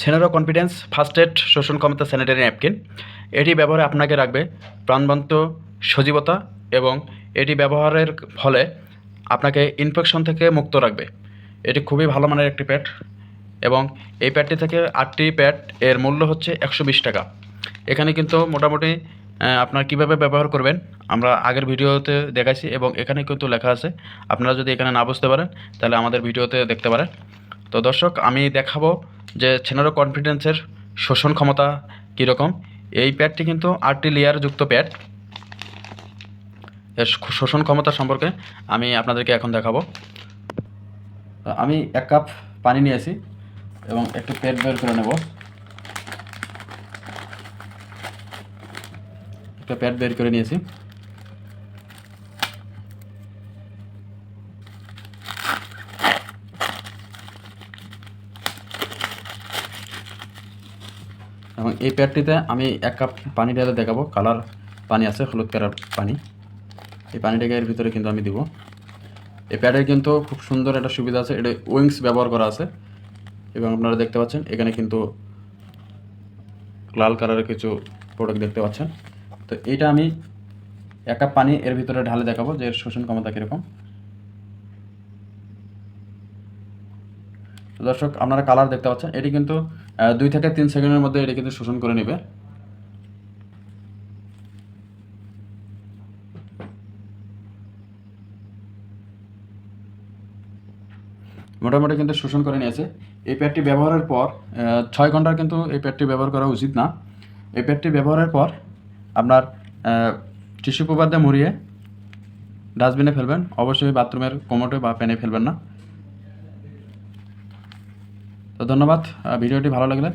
সেনেরো confidence first aid শোষণ ক্ষমতা sanitary napkin এটি ব্যবহারে আপনাকে রাখবে প্রাণবন্ত সজীবতা এবং এটি ব্যবহারের ফলে আপনাকে ইনফেকশন থেকে মুক্ত রাখবে। এটি খুবই ভালো মানের একটি প্যাড এবং এই প্যাডটি থেকে আটটি প্যাড এর মূল্য হচ্ছে একশো বিশ টাকা। এখানে কিন্তু মোটামুটি আপনার কীভাবে ব্যবহার করবেন, আমরা আগের ভিডিওতে দেখাইছি এবং এখানে কিন্তু লেখা আছে। আপনারা যদি এখানে না বুঝতে পারেন, তাহলে আমাদের ভিডিওতে দেখতে পারেন। তো দর্শক, আমি দেখাবো যে ছেনারো কনফিডেন্সের শোষণ ক্ষমতা কীরকম? এই প্যাডটি কিন্তু আটটি লেয়ার যুক্ত প্যাড এর শোষণ ক্ষমতা সম্পর্কে আমি আপনাদেরকে এখন দেখাবো। আমি এক কাপ পানি নিয়েছি এবং একটু পেট বের করে নেব। একটা প্যাড বের করে নিয়েছি। এবং এই প্যাডটিতে আমি এক কাপ পানি ঢেলে দেখাবো। কালার পানি আছে, হলুদ কালার পানি। এই পানিটাকে এর ভিতরে কিন্তু আমি দিব। এই প্যাডের কিন্তু খুব সুন্দর একটা সুবিধা আছে। এটা উইংস ব্যবহার করা আছে। এবং আপনারা দেখতে পাচ্ছেন, এখানে কিন্তু লাল কালারের কিছু প্রোডাক্ট দেখতে পাচ্ছেন। তো এটা আমি এক কাপ পানি এর ভিতরে ঢালে দেখাবো যে এর শোষণ ক্ষমতা কীরকম। দর্শক, আপনারা কালার দেখতে পাচ্ছেন। এটি কিন্তু দুই থেকে তিন সেকেন্ডের মধ্যে এটি কিন্তু শোষণ করে নেবে। মোটামুটি কিন্তু শোষণ করে নিয়েছে। এই প্যাডটি ব্যবহারের পর ছয় ঘণ্টার কিন্তু এই প্যাডটি ব্যবহার করা উচিত না। এই প্যাডটি ব্যবহারের পর, আপনার টিস্যু পেপার দিয়ে মুড়িয়ে ডাস্টবিনে ফেলবেন। অবশ্যই বাথরুমের কোমোটে বা প্যানে ফেলবেন না। তো ধন্যবাদ ভিডিওটি ভালো লাগলে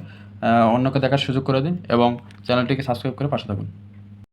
অন্যকে দেখার সুযোগ করে দিন এবং চ্যানেলটিকে সাবস্ক্রাইব করে পাশে থাকুন।